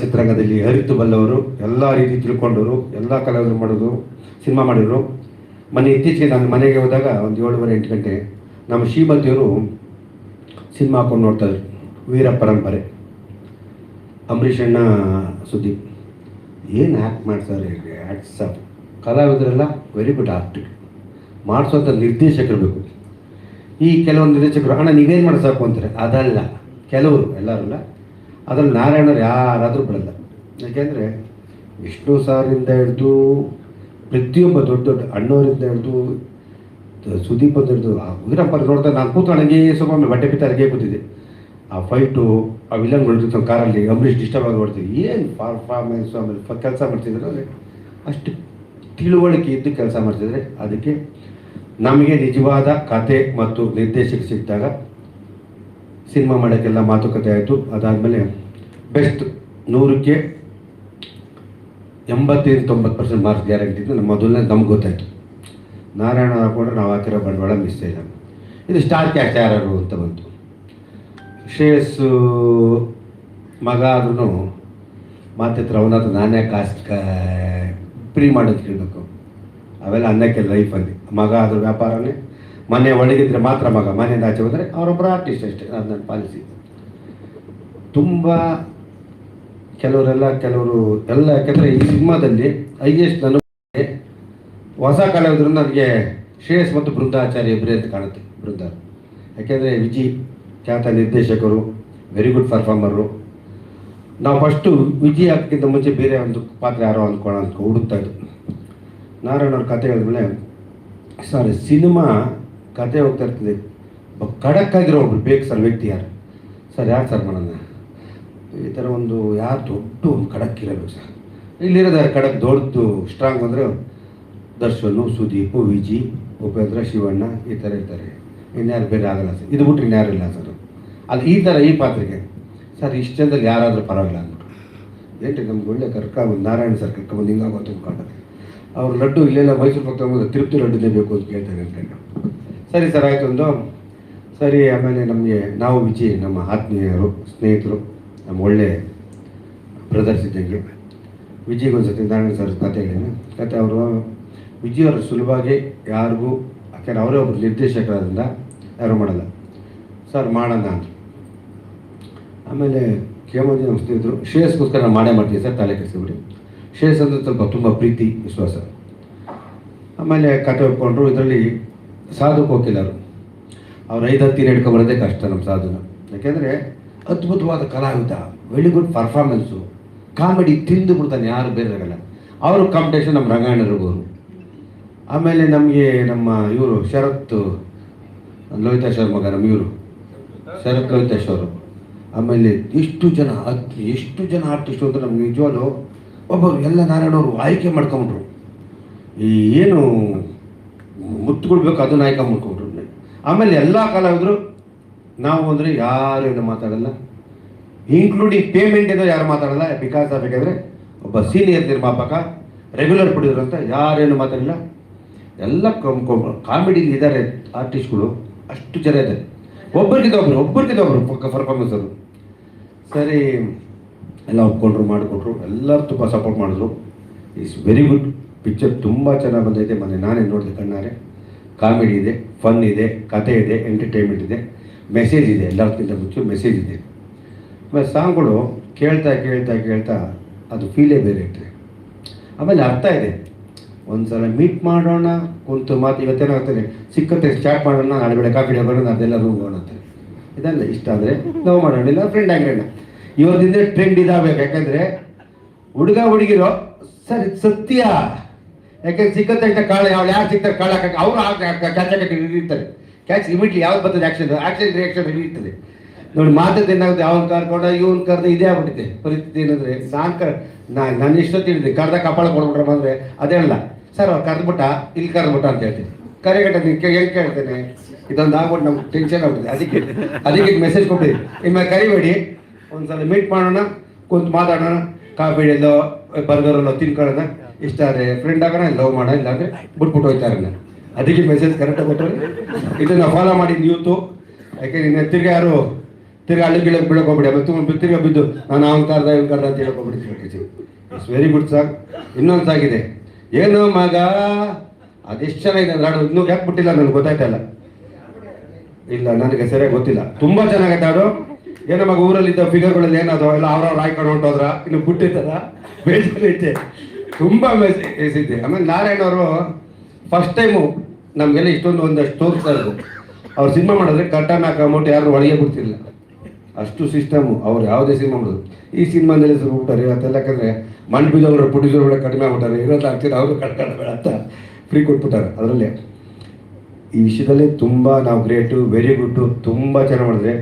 ಚಿತ್ರರಂಗದಲ್ಲಿ ಅರಿತು ಬಲ್ಲವರು ಎಲ್ಲ ರೀತಿ ತಿಳ್ಕೊಂಡವರು, ಎಲ್ಲ ಕಲಾವಿದರು ಮಾಡಿದ್ರು ಸಿನಿಮಾ ಮಾಡಿದ್ರು. ಮನೆ ಇತ್ತೀಚೆಗೆ ನಾನು ಮನೆಗೆ ಹೋದಾಗ ಒಂದು ಏಳುವರೆ ಎಂಟು ಗಂಟೆ, ನಮ್ಮ ಶ್ರೀಮತಿಯವರು ಸಿನಿಮಾ ಹಾಕೊಂಡು ನೋಡ್ತಾ ಇದ್ರು. ವೀರ ಪರಂಪರೆ. ಅಂಬರೀಷ್ ಅಣ್ಣ ಸುದ್ದಿ. ಏನು ಆ್ಯಕ್ಟ್ ಮಾಡ್ತಾರೆ ಆ್ಯಕ್ಟ್ಸ್ ಕಲಾವಿದರೆಲ್ಲ ವೆರಿ ಗುಡ್ ಆರ್ಟ್ ಮಾಡಿಸೋಂಥ ನಿರ್ದೇಶಕರು ಬೇಕು. ಈ ಕೆಲವೊಂದು ನಿರ್ದೇಶಕರು, ಅಣ್ಣ, ನೀವೇನು ಮಾಡಿಸಾಕು ಅಂತಾರೆ ಅದಲ್ಲ. ಕೆಲವರು ಎಲ್ಲರಲ್ಲ ಅದ್ರಲ್ಲಿ ನಾರಾಯಣರು ಯಾರಾದರೂ ಬಿಡಲ್ಲ ಯಾಕೆಂದರೆ ವಿಷ್ಣು ಸಾರಿಂದ ಹಿಡಿದು ಪ್ರತಿಯೊಬ್ಬ ದೊಡ್ಡ ದೊಡ್ಡ ಅಣ್ಣವರಿಂದ ಹಿಡಿದು, ಸುದೀಪ್ ಅಂತ ಹಿಡಿದು, ಆ ವೀರಪ್ಪ ನೋಡ್ತಾ ನಾನು ಕೂತ್ಕೊಂಡು ಸ್ವಲ್ಪ ಸುಮ್ಮನೆ ಬಟ್ಟೆ ಬಿತ್ತ ಅರ್ಗೆ ಕೂತಿದ್ದೆ. ಆ ಫೈಟು ಆ ವಿಲನ್ಗಳು ಕಾರಲ್ಲಿ ಅಂಬರೀಷ್ ಡಿಸ್ಟರ್ಬ್ ಆಗಿ ನೋಡ್ತೀವಿ ಏನು ಪರ್ಫಾರ್ಮೆನ್ಸ್ ಆಮೇಲೆ ಕೆಲಸ ಮಾಡ್ತಿದ್ರು ಅಂದರೆ ಅಷ್ಟು ತಿಳುವಳಿಕೆ ಇದ್ದು ಕೆಲಸ ಮಾಡ್ತಿದ್ರೆ. ಅದಕ್ಕೆ ನಮಗೆ ನಿಜವಾದ ಕತೆ ಮತ್ತು ನಿರ್ದೇಶಕ ಸಿಕ್ಕಿದಾಗ ಸಿನಿಮಾ ಮಾಡೋಕ್ಕೆಲ್ಲ ಮಾತುಕತೆ ಆಯಿತು. ಅದಾದಮೇಲೆ ಬೆಸ್ಟ್ ನೂರಕ್ಕೆ ಎಂಬತ್ತೈದು ತೊಂಬತ್ತು ಪರ್ಸೆಂಟ್ ಮಾರ್ಕ್ಸ್ ಗ್ಯಾರಂಟಿ ಇದ್ದು ನಮ್ಮ ಮೊದಲನೇ ನಮ್ಗೆ ಗೊತ್ತಾಯಿತು. ನಾರಾಯಣ ಹಾಕೊಂಡ್ರೆ ನಾವು ಹಾಕಿರೋ ಬಂಡವಾಳ ಮಿಸ್ ಇಲ್ಲ. ಇದು ಸ್ಟಾರ್ ಕ್ಯಾಸ್ಟ್ ಯಾರು ಅಂತ ಬಂತು. ಶ್ರೇಯಸ್ಸು ಮಗ ಆದ್ರೂ ಮಾತಿತ್ರ ರವನಾಥ್ ನಾನೇ ಕಾಸ್ಟ್ ಫ್ರೀ ಮಾಡೋದು ಕೇಳಬೇಕು. ಅವೆಲ್ಲ ಅನ್ನಕ್ಕೆ ಲೈಫಲ್ಲಿ ಮಗ ಆದರೂ ವ್ಯಾಪಾರನೇ. ಮನೆ ಒಳಗಿದ್ರೆ ಮಾತ್ರ ಮಗ, ಮನೆಯಿಂದ ಆಚೆ ಹೋದರೆ ಅವರೊಬ್ಬರ ಆರ್ಟಿಸ್ಟ್ ಅಷ್ಟೇ, ಅದು ನನ್ನ ಪಾಲಿಸಿ ತುಂಬ ಕೆಲವರೆಲ್ಲ, ಕೆಲವರು ಎಲ್ಲ, ಯಾಕೆಂದರೆ ಈ ಸಿನಿಮಾದಲ್ಲಿ ಹೈಯೆಸ್ಟ್ ನನಗೆ ಹೊಸ ಕಲಾವಿದರು ನನಗೆ ಶ್ರೇಯಸ್ ಮತ್ತು ಬೃಂದಾಚಾರ್ಯ ಇಬ್ಬರೇ ಅಂತ ಕಾಣುತ್ತೆ ಬೃಂದ ಯಾಕೆಂದರೆ ವಿಜಿ, ಖ್ಯಾತ ನಿರ್ದೇಶಕರು ವೆರಿ ಗುಡ್ ಪರ್ಫಾರ್ಮರು ನಾವು ಫಸ್ಟು ವಿಜಿ ಹಾಕೋಕ್ಕಿಂತ ಮುಂಚೆ ಬೇರೆ ಒಂದು ಪಾತ್ರ ಯಾರೋ ಅಂದ್ಕೊಳ್ಳೋ ಅಂತ ಹುಡುಕ್ತಾ ಇದ್ದು. ನಾರಾಯಣ ಅವ್ರ ಕತೆ ಹೇಳಿದ್ಮೇಲೆ, ಸರ್, ಸಿನಿಮಾ ಕತೆ ಹೋಗ್ತಾ ಇರ್ತದೆ ಆಗಿರೋ ಒಬ್ರು ಬೇಕು ಸರ್ ವ್ಯಕ್ತಿ ಯಾರು? ಸರ್ ಯಾರು ಸರ್ ಮಾಡೋಣ ಈ ಥರ ಒಂದು ಯಾರು ದೊಡ್ಡ ಒಂದು ಖಡಕ್ ಇರಬೇಕು ಸರ್. ಇಲ್ಲಿರೋದು ಯಾರು ಖಡಕ್ ದೊಡ್ಡದು ಸ್ಟ್ರಾಂಗ್ ಅಂದರೆ ದರ್ಶನು, ಸುದೀಪು, ವಿಜಿ, ಉಪೇಂದ್ರ, ಶಿವಣ್ಣ, ಈ ಥರ ಇರ್ತಾರೆ. ಇನ್ಯಾರು ಬೇರೆ ಆಗಲ್ಲ ಸರ್. ಇದು ಬಿಟ್ಟರೆ ಇನ್ಯಾರು ಇಲ್ಲ ಸರ್. ಅದು ಈ ಥರ ಈ ಪಾತ್ರೆಗೆ ಸರ್, ಇಷ್ಟು ಜನದಲ್ಲಿ ಯಾರಾದರೂ ಪರವಾಗಿಲ್ಲ ಅಂದ್ಬಿಟ್ಟು. ಏನ್ರಿ ನಮ್ಗೆ ಒಳ್ಳೆ ಕರ್ಕೊಂಡು ನಾರಾಯಣ ಸರ್ ಕರ್ಕ ಹಿಂಗಾಗೋದು ಹಿಂಗಾಗುತ್ತೆ ಅವ್ರು ಲಡ್ಡು ಇಲ್ಲೆಲ್ಲ ಮೈಸೂರು ತಗೊಂಡು ತಿರುಪತಿ ಲಡ್ಡುನೇ ಬೇಕು ಅಂತ ಕೇಳ್ತಾರೆ ಅಂದ್ಕೊಂಡು. ಸರಿ ಸರ್, ಆಯಿತು ಒಂದು. ಸರಿ, ಆಮೇಲೆ ನಮಗೆ ನಾವು ವಿಜಯ್, ನಮ್ಮ ಆತ್ಮೀಯರು, ಸ್ನೇಹಿತರು, ನಮ್ಮ ಒಳ್ಳೆ ಬ್ರದರ್ಸ್ ಇದ್ದಂಗೆ ವಿಜಯ್ಗೆ ಒಂದು ಸತಿ ನಾರಾಯಣ ಸರ್ ಕತೆ ಹೇಳಿದ್ದೀನಿ. ಕತೆ ಅವರು, ವಿಜಯ್ ಅವರು ಸುಲಭವಾಗಿ ಯಾರಿಗೂ, ಯಾಕೆಂದ್ರೆ ಅವರೇ ಒಬ್ಬರು ನಿರ್ದೇಶಕರಾದ್ರಿಂದ ಯಾರು ಮಾಡಲ್ಲ. ಸರ್, ಮಾಡೋಣ ಆಮೇಲೆ ಕೇಮಂಜಿ ನಮ್ಮ ಸ್ನೇಹಿತರು, ಶ್ರೇಯಸ್ಗೋಸ್ಕರ ನಾನು ಮಾಡೇ ಮಾಡ್ತೀವಿ ಸರ್, ತಲೆ ಕೆಡಿಸ್ಬಿಡಿ ಶ್ರೇಯಸ್ ಅಂದರೆ ಸ್ವಲ್ಪ ತುಂಬ ಪ್ರೀತಿ, ವಿಶ್ವಾಸ. ಆಮೇಲೆ ಕತೆ ಒಪ್ಕೊಂಡ್ರು, ಇದರಲ್ಲಿ ಸಾಧು ಕೋಕಿಲರು. ಅವ್ರು ಐದು ಹತ್ತಿರ ಹಿಡ್ಕೊಂಬರೋದೇ ಕಷ್ಟ ನಮ್ಮ ಸಾಧುನ. ಯಾಕೆಂದರೆ ಅದ್ಭುತವಾದ ಕಲಾವಿದ ವೆರಿ ಗುಡ್ ಪರ್ಫಾರ್ಮೆನ್ಸು ಕಾಮಿಡಿ ತಿಂದು ಬಿಡ್ತಾನೆ ಯಾರು ಬೇರೆ ಆಗಲ್ಲ. ಅವರು ಕಾಂಪಿಟೇಷನ್ ನಮ್ಮ ರಂಗಾಯಣರಿಗೋರು ಆಮೇಲೆ ನಮಗೆ ನಮ್ಮ ಇವರು ಶರತ್ ಲೋಹಿತಾಶ್ ಶರ್ಮಗ ಮಗ ನಮ್ಮ ಇವರು. ಶರತ್ ಲೋಹಿತೇಶ್ವರ ಅವರು ಆಮೇಲೆ ಎಷ್ಟು ಜನ ಹತ್ತು ಎಷ್ಟು ಜನ ಆರ್ಟಿಸ್ಟ್ ಅಂತ ನಮ್ಗೆ ನಿಜವಾಗ್ಲು ಒಬ್ಬರು ಎಲ್ಲ ನಾರಾಯಣವರು ಆಯ್ಕೆ ಮಾಡ್ಕೊಂಡ್ರು. ಈ ಏನು ಮುತ್ತುಕೊಳ್ಬೇಕು ಅದು ನಾಯಕ ಮುಟ್ಕೊಂಡ್ರು ಆಮೇಲೆ ಎಲ್ಲ ಕಲಾವಿದರು ನಾವು ಅಂದರೆ ಯಾರೇನು ಮಾತಾಡಲ್ಲ. ಇನ್ಕ್ಲೂಡಿಂಗ್ ಪೇಮೆಂಟ್ ಏನೋ ಯಾರು ಮಾತಾಡಲ್ಲ ಬಿಕಾಸ್ ಆಗಬೇಕಾದ್ರೆ ಒಬ್ಬ ಸೀನಿಯರ್ ನಿರ್ಮಾಪಕ ರೆಗ್ಯುಲರ್ ಪ್ರೊಡ್ಯೂಸರ್ ಅಂತ ಯಾರೇನು ಮಾತಾಡಿಲ್ಲ. ಎಲ್ಲ ಕಾಮಿಡಿ ಇದ್ದಾರೆ ಆರ್ಟಿಸ್ಟ್ಗಳು ಅಷ್ಟು ಜನ ಇದ್ದಾರೆ. ಒಬ್ಬರಿಗಿಂತ ಒಬ್ರು ಒಬ್ಬರಿಗಿಂತ ಒಬ್ರು ಪರ್ಫಾರ್ಮೆನ್ಸ್ ಅದು ಸರಿ, ಎಲ್ಲ ಒಪ್ಕೊಂಡ್ರು ಮಾಡಿಕೊಟ್ರು ಎಲ್ಲರೂ ತುಂಬ ಸಪೋರ್ಟ್ ಮಾಡಿದ್ರು. ಇಟ್ಸ್ ವೆರಿ ಗುಡ್ ಪಿಕ್ಚರ್ ತುಂಬ ಚೆನ್ನಾಗಿ ಬಂದೈತೆ ಮೊನ್ನೆ. ನಾನೇ ನೋಡಿದೆ ಕಣ್ಣಾರೆ. ಕಾಮಿಡಿ ಇದೆ ಫನ್ ಇದೆ ಕತೆ ಇದೆ ಎಂಟರ್ಟೈನ್ಮೆಂಟ್ ಇದೆ. ಮೆಸೇಜ್ ಇದೆ, ಎಲ್ಲದಕ್ಕಿಂತ ಮುಚ್ಚು ಮೆಸೇಜ್ ಇದೆ. ಆಮೇಲೆ ಸಾಂಗ್ಗಳು ಕೇಳ್ತಾ ಕೇಳ್ತಾ ಕೇಳ್ತಾ ಅದು ಫೀಲೇ ಬೇರೆ ಇಟ್ಟರೆ ಆಮೇಲೆ ಅರ್ಥ ಇದೆ. ಒಂದ್ಸಲ ಮೀಟ್ ಮಾಡೋಣ, ಕುಂತು ಮಾತು ಇವತ್ತೇನಾಗ್ತದೆ ಸಿಕ್ಕತ್ತೆ ಸ್ಟಾರ್ಟ್ ಮಾಡೋಣ, ನಾಳೆ ಬೆಳೆ ಕಾಫಿ ಬರೋಣ, ಅದೆಲ್ಲ ರೂಮ್ ಅಂತಾರೆ ಇದಲ್ಲ ಇಷ್ಟ ಆದರೆ ನಾವು ಮಾಡೋಣ, ಇಲ್ಲ ಫ್ರೆಂಡ್ ಆಗಿರೋಣ. ಇವತ್ತಿಂದ ಟ್ರೆಂಡ್ ಇದಾಗಬೇಕು. ಯಾಕಂದರೆ ಹುಡುಗ ಹುಡುಗಿರೋ, ಸರಿ, ಸತ್ಯ. ಯಾಕಂದ್ರೆ ಸಿಕ್ಕಂತ ಕಾಳ ಅವ್ಳು ಯಾರು ಸಿಗ್ತಾರೆ ಕಾಳ ಹಾಕಕ್ಕೆ ಅವರು ಕ್ಯಾಚ್ ಹಾಕಕ್ಕೆ ಇರ್ತಾರೆ ಕ್ಯಾಚ್ ಇಮಿಡಿಯೇಟ್ಲಿ ಯಾವ್ದು ಬರ್ತದೆ ಆಕ್ಷನ್ ಆಕ್ಷನ್ ರಿಯಾಕ್ಷನ್ ಇರ್ತದೆ ನೋಡಿ ಮಾತದ್ದು ಏನಾಗುತ್ತೆ ಅವನ್ ಕರ್ಕೊಂಡ, ಇವನ್ ಕರ್ದ ಇದೇ ಆಗ್ಬಿಟ್ಟಿದೆ. ಪರಿಸ್ಥಿತಿ ಏನಂದ್ರೆ ಕರ್, ನಾ, ನಾನು ಇಷ್ಟೊತ್ತು ಹೇಳಿದೆ ಕರ್ದ ಕಪಾಳ ಕೊಡ್ಬಿಟ್ರೆ ಬಂದ್ರೆ, ಅದೇ ಅಲ್ಲ. ಸರ್, ಅವ್ರು ಕರ್ದ್ಬಿಟ್ಟ, ಇಲ್ಲಿ ಕರ್ದ್ಬಿಟ್ಟ ಅಂತ ಹೇಳ್ತೀನಿ. ಕರೆಗಟ್ಟ ನೀವು ಹೆಂಗೆ ಕೇಳ್ತೇನೆ? ಇದೊಂದು ಆಗ್ಬಿಟ್ಟು ನಮ್ಗೆ ಟೆನ್ಷನ್ ಆಗ್ಬಿಟ್ಟಿದೆ. ಅದಕ್ಕೆ ಅದಕ್ಕೆ ಮೆಸೇಜ್ ಕೊಟ್ಟಿದ್ದೀನಿ. ಇನ್ಮೇಲೆ ಕರಿಬೇಡಿ. ಒಂದ್ಸಲ ಮೀಟ್ ಮಾಡೋಣ, ಕುಂತು ಮಾತಾಡೋಣ. ಕಾಫಿ ಎಲ್ಲೋ ಬರ್ಗರಲ್ಲೋ ತಿನ್ಕೊಳ್ಳೋಣ ಇಷ್ಟ ಆದರೆ ಫ್ರೆಂಡ್ ಆಗೋಣ ಲವ್ ಮಾಡೋಣ ಇಲ್ಲ ಅಂದರೆ ಬಿಟ್ಬಿಟ್ಟು ಹೋಯ್ತಾರೆ ನಾನು ಅದಕ್ಕೆ ಮೆಸೇಜ್ ಕರೆಕ್ಟಾಗಿ ಕೊಟ್ಟರೆ ಇದನ್ನು ಫಾಲೋ ಮಾಡಿ ಯೂತು ಯಾಕೆ ನಿನ್ನ ತಿರ್ಗಿ ಯಾರು, ತಿರ್ಗಿ ಹಳ್ಳಿ ಬೀಳಕ್ಕೆ ಬೀಳಕ್ ಹೋಗ್ಬಿಡಿ. ಆಮೇಲೆ ತಿರ್ಗಿ ಬಿದ್ದು ನಾನು ಅವ್ನು ಕಾರ್ದ ಇವ್ನ ಕಾರ್ದ ಅಂತ ಹೇಳಕ್ ಹೋಗ್ಬಿಡಿ ಇಟ್ಸ್ ವೆರಿ ಗುಡ್ ಸಾಂಗ್ ಇನ್ನೊಂದು ಸಾಗಿದೆ ಏನು ಮಗ? ಅದೆಷ್ಟು ಚೆನ್ನಾಗಿದೆ ಅಂದ್ರೆ ಹಾಡು ಇನ್ನೂ ಯಾಕೆ ಬಿಟ್ಟಿಲ್ಲ ನನಗೆ ಗೊತ್ತಾಯ್ತಲ್ಲ ಇಲ್ಲ. ನನಗೆ ಸರಿಯಾಗಿ ಗೊತ್ತಿಲ್ಲ. ತುಂಬಾ ಚೆನ್ನಾಗೈತೆ ಹಾಡು ಏನೋ ಮಗ ಊರಲ್ಲಿದ್ದ ಫಿಗರ್ಗಳಲ್ಲಿ ಏನದು ಎಲ್ಲ ಅವ್ರವ್ರು ಹಾಕೊಂಡು ಹೊಂಟೋದ್ರ? ಇನ್ನು ಬಿಟ್ಟಿದ್ದಾರ ಬೇಜಾರೈತೆ ತುಂಬಾ ಮೆಸೇಜ್ ಇದೆ. ಆಮೇಲೆ ನಾರಾಯಣ ಅವರು ಫಸ್ಟ್ ಟೈಮು ನಮಗೆಲ್ಲ ಇಷ್ಟೊಂದು ಒಂದಷ್ಟು ತೋರಿಸ್ತಾ ಇದ್ರು. ಅವ್ರು ಸಿನಿಮಾ ಮಾಡಿದ್ರೆ ಕಟ್ಟನ್ ಹಾಕೊಂಬಿಟ್ಟು ಯಾರು ಒಳಗೆ ಬಿಡ್ತಿರ್ಲಿಲ್ಲ. ಅಷ್ಟು ಸಿಸ್ಟಮು ಅವ್ರು ಯಾವುದೇ ಸಿನಿಮಾ ಮಾಡೋದು ಈ ಸಿನಿಮಾದಲ್ಲಿ ಹೆಸರು ಬಿಟ್ಟಾರೆ ಇವತ್ತೆಲ್ಲ ಯಾಕಂದ್ರೆ ಮಣ್ಣು ಬಿದ್ದವರು ಪ್ರೊಡ್ಯೂಸರ್ ಕೂಡ ಕಡಿಮೆ ಆಗ್ಬಿಟ್ಟಾರೆ. ಇರೋದು ಆಗ್ತಿದ್ರೆ ಅವರು ಕಟ್ಕೊಂಡ್ಬೇಡ ಅಂತ ಫ್ರೀ ಕೊಟ್ಬಿಟ್ಟಾರೆ. ಅದರಲ್ಲೇ ಈ ವಿಷಯದಲ್ಲಿ ತುಂಬ ನಾವು ಗ್ರೇಟು ವೆರಿ ಗುಡ್ಡು ತುಂಬ ಚೆನ್ನಾಗಿ ಮಾಡಿದ್ರೆ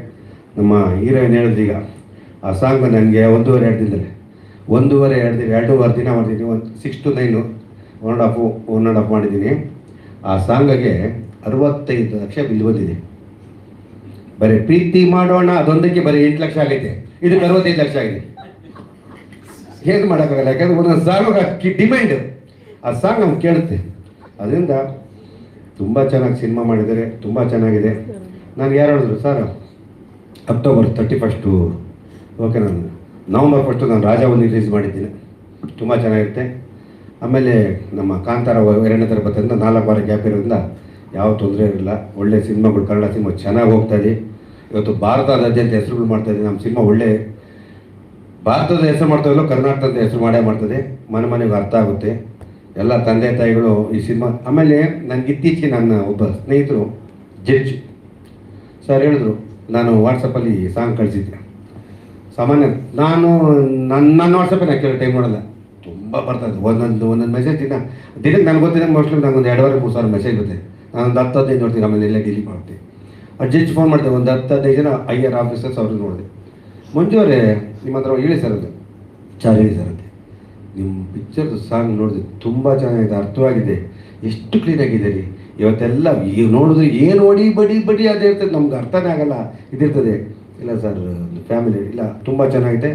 ನಮ್ಮ ಹೀರೋಯಿನ್ ಈಗ, ಆ ಸಾಂಗ್ ನನಗೆ ಒಂದೂವರೆ ಎರಡು ದಿನದಲ್ಲಿ. ಒಂದೂವರೆ ಎರಡು ದಿನ, ಎರಡೂವರೆ ದಿನ ಮಾಡಿದ್ದೀನಿ ಒಂದು six to nine one and half one and half ಮಾಡಿದ್ದೀನಿ. ಆ ಸಾಂಗಗೆ ಅರವತ್ತೈದು ಲಕ್ಷ ಬಿಲ್ ಬಂದಿದೆ. ಬರೀ ಪ್ರೀತಿ ಮಾಡೋಣ, ಅದೊಂದಕ್ಕೆ ಬರೀ ಎಂಟು ಲಕ್ಷ ಆಗೈತೆ. ಇದಕ್ಕೆ ಅರವತ್ತೈದು ಲಕ್ಷ ಆಗಿದೆ. ಏನು ಮಾಡೋಕ್ಕಾಗಲ್ಲ? ಯಾಕಂದ್ರೆ ಒಂದೊಂದು ಸಾಂಗ್ ಡಿಮ್ಯಾಂಡ್ ಆ ಸಾಂಗ್ ನಮ್ಗೆ ಕೇಳುತ್ತೆ. ಅದರಿಂದ ತುಂಬ ಚೆನ್ನಾಗಿ ಸಿನಿಮಾ ಮಾಡಿದ್ದಾರೆ, ತುಂಬ ಚೆನ್ನಾಗಿದೆ. ನಾನು ಯಾರು ಹೇಳಿದ್ರು? Sir? October thirty first okay ನಾನು ನವಂಬರ್ ಫಸ್ಟು ನಾನು ರಾಜ ಒಂದು ರಿಲೀಸ್ ಮಾಡಿದ್ದೀನಿ. ತುಂಬ ಚೆನ್ನಾಗಿರುತ್ತೆ. ಆಮೇಲೆ ನಮ್ಮ ಕಾಂತಾರ ಎರಡನೇ ಬರ್ತದಿಂದ ನಾಲ್ಕು ವಾರ ಗ್ಯಾಪ್ ಇರೋದ್ರಿಂದ ಯಾವ ತೊಂದರೆ ಇರಲಿಲ್ಲ ಒಳ್ಳೆ ಸಿನಿಮಾಗಳು, ಕನ್ನಡ ಸಿನಿಮಾ ಚೆನ್ನಾಗಿ ಹೋಗ್ತಾ ಇದೆ. ಇವತ್ತು ಭಾರತದಾದ್ಯಂತ ಹೆಸರುಗಳು ಮಾಡ್ತಾ ಇದೆ. ನಮ್ಮ ಸಿನಿಮಾ ಒಳ್ಳೆ ಭಾರತದ ಹೆಸರು ಮಾಡ್ತಾವಲ್ಲೋ ಕರ್ನಾಟಕದ ಹೆಸರು ಮಾಡೇ ಮಾಡ್ತದೆ ಮನೆ ಮನೆಗೆ ಅರ್ಥ ಆಗುತ್ತೆ. ಎಲ್ಲ ತಂದೆ ತಾಯಿಗಳು ಈ ಸಿನಿಮಾ. ಆಮೇಲೆ ನನಗೆ ಇತ್ತೀಚೆಗೆ ನನ್ನ ಒಬ್ಬ ಸ್ನೇಹಿತರು ಜಡ್ಜ್. ಸರ್ ಹೇಳಿದ್ರು ನಾನು ವಾಟ್ಸಪ್ಪಲ್ಲಿ ಸಾಂಗ್ ಕಳಿಸಿದ್ದೆ. ಸಾಮಾನ್ಯ ನಾನು ನನ್ನ ನನ್ನ ವಾಟ್ಸಪ್ಪೇ ನಾನು ಕೆಲವು ಟೈಮ್ ನೋಡಲ್ಲ. ತುಂಬ ಬರ್ತದೆ ಒಂದೊಂದು ಒಂದೊಂದು ಮೆಸೇಜ್ ದಿನ ದಿನಕ್ಕೆ ನನಗೆ ಗೊತ್ತಿದೆ ಮೋಸ್ಟ್ಲಿ ನಂಗೆ ಒಂದು ಎರಡುವರೆ ಮೂರು ಸಾವಿರ ಮೆಸೇಜ್ ಬರುತ್ತೆ ನಾನು ಒಂದು ಹತ್ತು, ಹದಿನೈದು ನೋಡ್ತೀನಿ, ಆಮೇಲೆ ಎಲ್ಲ ಡಿಲೀಟ್ ಮಾಡ್ತೀನಿ. ಜಡ್ಜ್ ಫೋನ್ ಮಾಡಿದೆ, ಒಂದು ಹತ್ತು, ಹದಿನೈದು ಜನ ಐ ಆರ್ ಆಫೀಸರ್ಸ್ ಅವ್ರಿಗೆ ನೋಡಿದೆ. ಮಂಜು ಅವರೇ, ನಿಮ್ಮ ಹತ್ರ ಹೇಳಿ ಸರ್ ಅದು ಚಾರ್ ಹೇಳಿ ಸರ್ ಅಂತೆ ನಿಮ್ಮ ಪಿಕ್ಚರ್ದು ಸಾಂಗ್ ನೋಡಿದೆ, ತುಂಬ ಚೆನ್ನಾಗಿದೆ, ಅರ್ಥವಾಗಿದೆ. ಎಷ್ಟು ಕ್ಲೀನಾಗಿದೆ ರೀ ಇವತ್ತೆಲ್ಲ ಈಗ ನೋಡಿದ್ರೆ ಏನು ಹೊಡಿ ಬಡಿ ಬಡಿ ಅದೇ ಇರ್ತದೆ. ನಮ್ಗೆ ಅರ್ಥನೇ ಆಗಲ್ಲ. ಇದಿರ್ತದೆ. ಇಲ್ಲ ಸರ್ ಫ್ಯಾಮಿಲಿ ಇಲ್ಲ, ತುಂಬ ಚೆನ್ನಾಗಿದೆ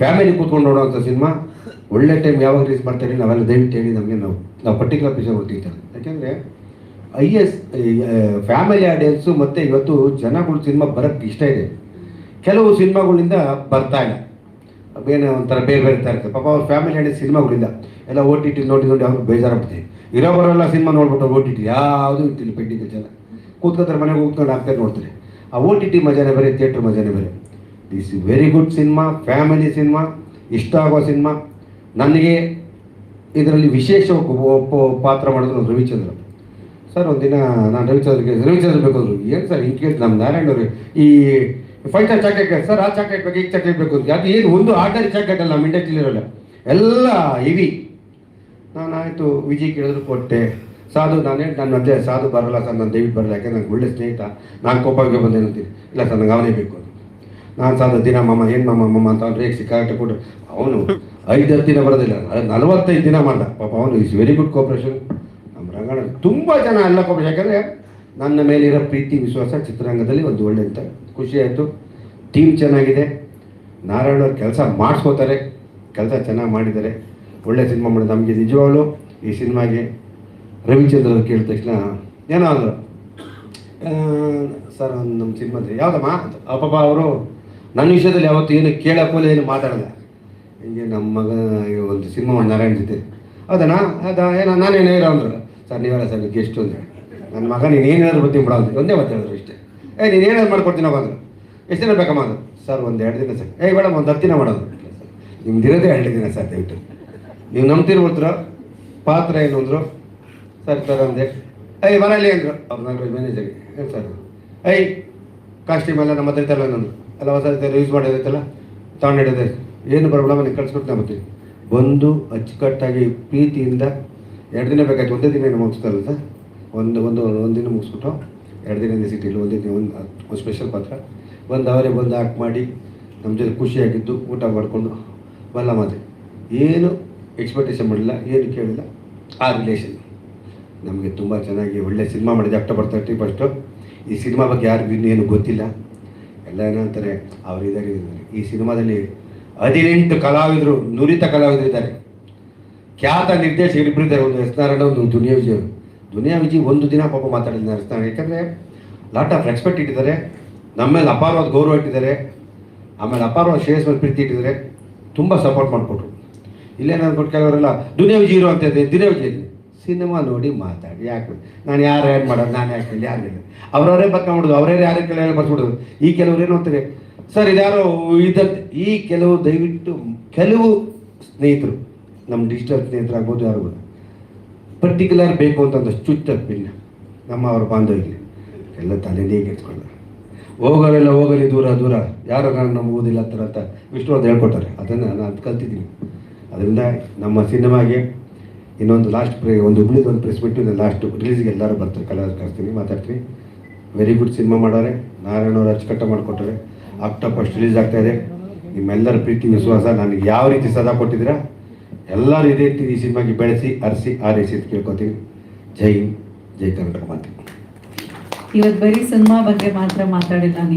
ಫ್ಯಾಮಿಲಿ ಕೂತ್ಕೊಂಡು ನೋಡೋವಂಥ ಸಿನಿಮಾ ಒಳ್ಳೆ ಟೈಮ್ ಯಾವಾಗ ರಿಲೀಸ್ ಮಾಡ್ತಾರೆ ನಾವೆಲ್ಲ ದಯವಿಟ್ಟು ಹೇಳಿ ನಮಗೆ ನಾವು ನಾವು ಪರ್ಟಿಕ್ಯುಲರ್ ಪಿಕ್ಚರ್ ಹೊಡ್ತಿರ್ತಾರೆ ಯಾಕೆಂದರೆ ಐ ಎಸ್ ಫ್ಯಾಮಿಲಿ ಆಡಿಯನ್ಸು ಮತ್ತು ಇವತ್ತು ಜನಗಳು ಸಿನಿಮಾ ಬರೋಕ್ಕೆ ಇಷ್ಟ ಇದೆ. ಕೆಲವು ಸಿನಿಮಾಗಳಿಂದ ಬರ್ತಾ ಇಲ್ಲ. ಏನೋ ಒಂಥರ ಬೇರೆ ಬೇರೆ ಥರ ಇರ್ತದೆ. ಪಾಪ ಅವ್ರ ಫ್ಯಾಮಿಲಿ ಆಡಿಯನ್ಸ್ ಸಿನಿಮಾಗಳಿಂದ ಎಲ್ಲ ಓ ಟಿ ಟಿ ನೋಡಿ ನೋಡಿ ಅವ್ರಿಗೆ ಬೇಜಾರಾಗ್ಬಿಡ್ತೀವಿ ಇರೋ ಬರೋಲ್ಲ ಸಿನಿಮಾ ನೋಡ್ಬಿಟ್ಟು ಓ ಟಿ ಟಿ ಯಾವುದೂ ಇಟ್ಟಿಲ್ಲ ಪೆಂಡಿಂಗ್ ಜನ ಕೂತ್ಕೋತಾರೆ ಮನೆಗೆ ಹೋಗ್ಕೊಂಡು ಆಗ್ತಾರೆ ನೋಡ್ತಾರೆ. ಆ ಓ ಟಿ ಟಿ ಮಜಾನೇ ಬೇರೆ ಥಿಯೇಟ್ರ್ ಮಜಾನೇ ಬೇರೆ. This very good cinema family cinema ಇಷ್ಟ ಆಗೋ ಸಿನಿಮಾ ನನಗೆ ಇದರಲ್ಲಿ ವಿಶೇಷ ಪಾತ್ರ ಮಾಡಿದ್ರು ರವಿಚಂದ್ರ. ಸರ್, ಒಂದಿನ ನಾನು ರವಿಚಂದ್ರಗೆ, ರವಿಚಂದ್ರ ಬೇಕಾದ್ರು ಏನು ಸರ್ ಹಿಂಗೆ ಕೇಳ್ತು ನಮ್ಮ ನಾರಾಯಣ ಅವರು, ಈ ಸ್ಟಾರ್ ಚಾಕ್ಲೇಟ್ ಸರ್, ಆ ಚಾಕ್ಲೇಟ್ ಬೇಕು ಈ ಚಾಕ್ಲೇಟ್ ಬೇಕು ಅದು ಏನು, ಒಂದು ಆರ್ಡರ್ ಚಾಕ್ಲೇಟ್ ಅಲ್ಲ, ನಮ್ಮ ಇರೋಲ್ಲ ಎಲ್ಲ ಇವಿ ನಾನು ಆಯಿತು ವಿಜಯ್ ಕೇಳಿದ್ರು ಕೊಟ್ಟೆ. ಸಾಧು, ನಾನೇ ನನ್ನ ಅದೇ ಸಾಧು ಬರಲ್ಲ ಸರ್, ನಾನು ದೇವಿ ಬರಲ್ಲ ಯಾಕೆ ನನಗೆ ಒಳ್ಳೆ ಸ್ನೇಹಿತ. ನಾನು ಕೋಪಕ್ಕೆ ಬಂದೆ ಅಂತೀನಿ ಇಲ್ಲ ಸರ್, ನಂಗೆ ಅವನೇ ಬೇಕು ನಾನು ಸಾಧು, ದಿನ ಮಮ್ಮ ಏನು ಮಮ್ಮ ಮಮ್ಮ ಅಂತ ಅವ್ನು ರೇಗ್ ಸಿಕ್ಕಾಟ ಕೊಟ್ಟು, ಅವನು ಐದು ದಿನ ಬರೋದಿಲ್ಲ. ನಲವತ್ತೈದು ದಿನ ಮಾಡ್ದ. ಪಾಪ ಅವನು ಇಸ್ ವೆರಿ ಗುಡ್ ಕೋಪ್ರೇಷನ್ ನಮ್ಮ ರಂಗಣ ತುಂಬ ಜನ ಎಲ್ಲ ಕೋಪ್ರೇಷನ್ ಯಾಕಂದರೆ ನನ್ನ ಮೇಲಿರೋ ಪ್ರೀತಿ, ವಿಶ್ವಾಸ ಚಿತ್ರರಂಗದಲ್ಲಿ ಒಂದು ಒಳ್ಳೆ ಅಂತ. ಖುಷಿ ಆಯಿತು. ಟೀಮ್ ಚೆನ್ನಾಗಿದೆ. ನಾರಾಯಣ ಕೆಲಸ ಮಾಡಿಸ್ಕೋತಾರೆ. ಕೆಲಸ ಚೆನ್ನಾಗಿ ಮಾಡಿದ್ದಾರೆ. ಒಳ್ಳೆ ಸಿನಿಮಾ ಮಾಡಿ ನಮಗೆ ನಿಜವಾಗ್ಲು ಈ ಸಿನಿಮಾಗೆ ರವಿಚಂದ್ರ ಕೇಳಿದ ತಕ್ಷಣ, ಏನೋ ಸರ್ ನಮ್ಮ ಸಿನಿಮಾ ಯಾವುದಮ್ಮ? ಅಂತ ಆ ಪಾಪ ಅವರು, ನನ್ನ ವಿಷಯದಲ್ಲಿ ಯಾವತ್ತು ಏನು ಕೇಳೋಕ್ಕೂ ಏನು ಮಾತಾಡಲ್ಲ. ಹಿಂಗೆ ನಮ್ಮ ಮಗ ಒಂದು ಸಿನಿಮಾ ಮಾಡಿ ನಾರಾಯಣ ಜೊತೆ. ಹೌದಣ್ಣ ಅದ ಏನೋ, ನಾನೇನು ಹೇಳೋ ಅಂದ್ರೆ. ಸರ್ ನೀವೆಲ್ಲ ಸರ್, ಗೆಸ್ಟ್ ಅಂದರೆ. ನನ್ನ ಮಗ, ನೀನು ಏನೇನಾದ್ರು ಬರ್ತೀನಿ ಬಿಡ ಅಂತ ಒಂದೇ ಮಾತು ಇಷ್ಟೇ ಏ, ನೀನು ಏನಾದ್ರು ಮಾಡ್ಕೊಡ್ತೀನೋ ಅಂದರು. ಎಷ್ಟು ದಿನ ಬೇಕಮ್ಮ ಸರ್ ಒಂದು ಎರಡು ದಿನ ಸರ್. ಏಯ್ ಮೇಡಮ್ ಒಂದು ಹತ್ತು ದಿನ ಮಾಡೋದು. ನಿಮ್ದು ಇರೋದೇ ಎರಡು ದಿನ ಸರ್, ದಯವಿಟ್ಟು. ನೀವು ನಂಬ್ತಿರ್ಬಿಡ್ತೀರೋ ಪಾತ್ರ ಏನು ಅಂದರು? ಸರ್ ಸರ್ ಅಂದೆ ಐ ಬರಲಿ ಅಂದರು. ಅವ್ರು ನಾಲ್ಕು ಮ್ಯಾನೇಜರ್ಗೆ ಏನು ಸರ್? ಐ ಕಾಸ್ಟ್ಯೂಮ್ ಎಲ್ಲ ನಮ್ಮ ಹತ್ರ ಇತ್ತಲ್ಲ ನಂದು? ಎಲ್ಲ ಹೊಸ ಯೂಸ್ ಮಾಡೋದೈತಲ್ಲ ತಗೊಂಡಿಡೋದೆ ಏನು ಬರಬಲ್ಲ ಮನೆ ಕಳ್ಸ್ಬಿಟ್ಟು ಮತ್ತೆ. ಬರ್ತೀನಿ ಬಂದು ಅಚ್ಚುಕಟ್ಟಾಗಿ ಪ್ರೀತಿಯಿಂದ ಎರಡು ದಿನ ಬೇಕಾಯ್ತು. ಒಂದೇ ದಿನ ಮುಗಿಸ್ತಾರಲ್ಲ ಸರ್ ಒಂದು ಒಂದು ಒಂದು ದಿನ ಮುಗಿಸ್ಬಿಟ್ಟು ಎರಡು ದಿನ ಸಿಟಿಲಿ, ಒಂದೇ ದಿನ ಒಂದು ಸ್ಪೆಷಲ್ ಪಾತ್ರ. ಬಂದು ಅವರೇ ಬಂದು ಹಾಕಿ ಮಾಡಿ, ನಮ್ಮ ಜೊತೆ ಖುಷಿಯಾಗಿದ್ದು ಊಟ ಮಾಡಿಕೊಂಡು ಬಲ್ಲ ಏನು ಎಕ್ಸ್ಪೆಕ್ಟೇಷನ್ ಮಾಡಿಲ್ಲ, ಏನು ಕೇಳಿಲ್ಲ, ಆ ರಿಲೇಷನ್ ನಮಗೆ ತುಂಬ ಚೆನ್ನಾಗಿ ಒಳ್ಳೆ ಸಿನಿಮಾ ಮಾಡಿದೆ ಅಕ್ಟೋಬರ್ ತರ್ಟಿ ಫಸ್ಟು ಈ ಸಿನಿಮಾ ಬಗ್ಗೆ ಯಾರಿಗೂ ಇನ್ನೇನು ಗೊತ್ತಿಲ್ಲ. ಎಲ್ಲ ಏನಂತಾರೆ ಅವರು ಇದ್ದಾರೆ. ಈ ಸಿನಿಮಾದಲ್ಲಿ ಹದಿನೆಂಟು ಕಲಾವಿದರು, ನುರಿತ ಕಲಾವಿದರು ಇದ್ದಾರೆ. ಖ್ಯಾತ ನಿರ್ದೇಶಕರು ಇಬ್ಬರು ಇದ್ದಾರೆ, ಒಂದು ಎಸ್ ನಾರಾಯಣ, ಒಂದು ದುನಿಯಾ ವಿಜಯ್ ದುನಿಯಾ ವಿಜಯ್ ಒಂದು ದಿನ ಪಾಪ ಮಾತಾಡಿದ್ದಾರೆ ಎಸ್ ನಾರಾಯಣ. ಯಾಕಂದರೆ ಲಾಟ್ ಆಫ್ ರೆಸ್ಪೆಕ್ಟ್ ಇಟ್ಟಿದ್ದಾರೆ. ನಮ್ಮೇಲೆ ಅಪಾರವಾದ ಗೌರವ ಇಟ್ಟಿದ್ದಾರೆ. ಆಮೇಲೆ ಅಪಾರವಾದ ಶ್ರೇಯಸ್ ಮೇಲೆ ಪ್ರೀತಿ ಇಟ್ಟಿದ್ದಾರೆ. ತುಂಬ ಸಪೋರ್ಟ್ ಮಾಡಿಕೊಟ್ರು. ಇಲ್ಲೇನು ಕೊಟ್ಟು ಕೆಲವರೆಲ್ಲ ದುನಿಯಾ ಜೀರೋ ಅಂತ ದಿನೇ ವಿಜಯ್. ಸಿನಿಮಾ ನೋಡಿ ಮಾತಾಡಿ, ಯಾಕೆ? ನಾನು ಯಾರು ಆ್ಯಡ್ ಮಾಡೋದು, ನಾನು ಯಾಕೆ ಇಲ್ಲಿ ಯಾರು ಅವರವರೇ ಅವ್ರವರೇ ಬರ್ಕೊಂಬಿಡೋದು ಅವರೇ ಯಾರೇ ಕೆಲವೇ ಬರ್ಸ್ಬಿಡೋದು ಈ ಕೆಲವ್ರು ಏನು ಅಂತಾರೆ? ಸರ್, ಇದ್ಯಾರೋ ಇದಂತೆ ಈ ಕೆಲವು ದಯವಿಟ್ಟು ಕೆಲವು ಸ್ನೇಹಿತರು, ನಮ್ಮ ಡಿಜಿಟಲ್ ಸ್ನೇಹಿತರಾಗ್ಬೋದು ಯಾರು ಪರ್ಟಿಕ್ಯುಲರ್ ಬೇಕು ಅಂತ ಚುಚ್ಚ ಪಿನ್ನ, ನಮ್ಮ ಅವ್ರ ಬಾಂಧವ್ಯ ಎಲ್ಲ ತಲೆನೇ ಕೆತ್ಕೊಂಡ್ರೆ ಹೋಗೋರೆಲ್ಲ ಹೋಗಲಿ, ದೂರ ದೂರ. ಯಾರು ನಾನು ನಮ್ಮ ಓದಿಲ್ಲ ತರ ಅಂತ ಹೇಳ್ಕೊಟ್ಟಾರೆ. ಅದನ್ನು ನಾನು ಕಲ್ತಿದ್ದೀನಿ. ಅದರಿಂದ ನಮ್ಮ ಸಿನಿಮಾಗೆ ಇನ್ನೊಂದು ಲಾಸ್ಟ್ ಪ್ರೇ ಒಂದು ಹುಬ್ಳಿದ ಒಂದು ಪ್ರೆಸ್ ಬಿಟ್ಟು ಲಾಸ್ಟ್ ರಿಲೀಸ್ಗೆ ಎಲ್ಲರೂ ಬರ್ತಾರೆ, ಕಲರ್ ಕರ್ತೀನಿ ಮಾತಾಡ್ತೀನಿ. ವೆರಿ ಗುಡ್ ಸಿನಿಮಾ ಮಾಡೋರೆ ನಾರಾಯಣ ಅವರು ಅಚ್ಚುಕಟ್ಟ ಮಾಡಿಕೊಟ್ಟರೆ. ಆಕ್ಟೋಬರ್ ಫಸ್ಟ್ ರಿಲೀಸ್ ಆಗ್ತಾ ಇದೆ. ನಿಮ್ಮೆಲ್ಲರ ಪ್ರೀತಿ, ವಿಶ್ವಾಸ, ನನಗೆ ಯಾವ ರೀತಿ ಸದಾ ಕೊಟ್ಟಿದ್ದೀರಾ? ಎಲ್ಲರೂ ಇದೇ ರೀತಿ ಈ ಸಿನಿಮಾಗೆ ಬೆಳೆಸಿ, ಅರಸಿ ಆರೈಸಿ ಅಂತ ಕೇಳ್ಕೊತೀನಿ ಜೈ ಜೈ ಕರ್ನಾಟಕ ಮಾತೆ. ಇವತ್ತು ಬರೀ ಸಿನಿಮಾ ಬಗ್ಗೆ ಮಾತ್ರ ಮಾತಾಡಿಲ್ಲ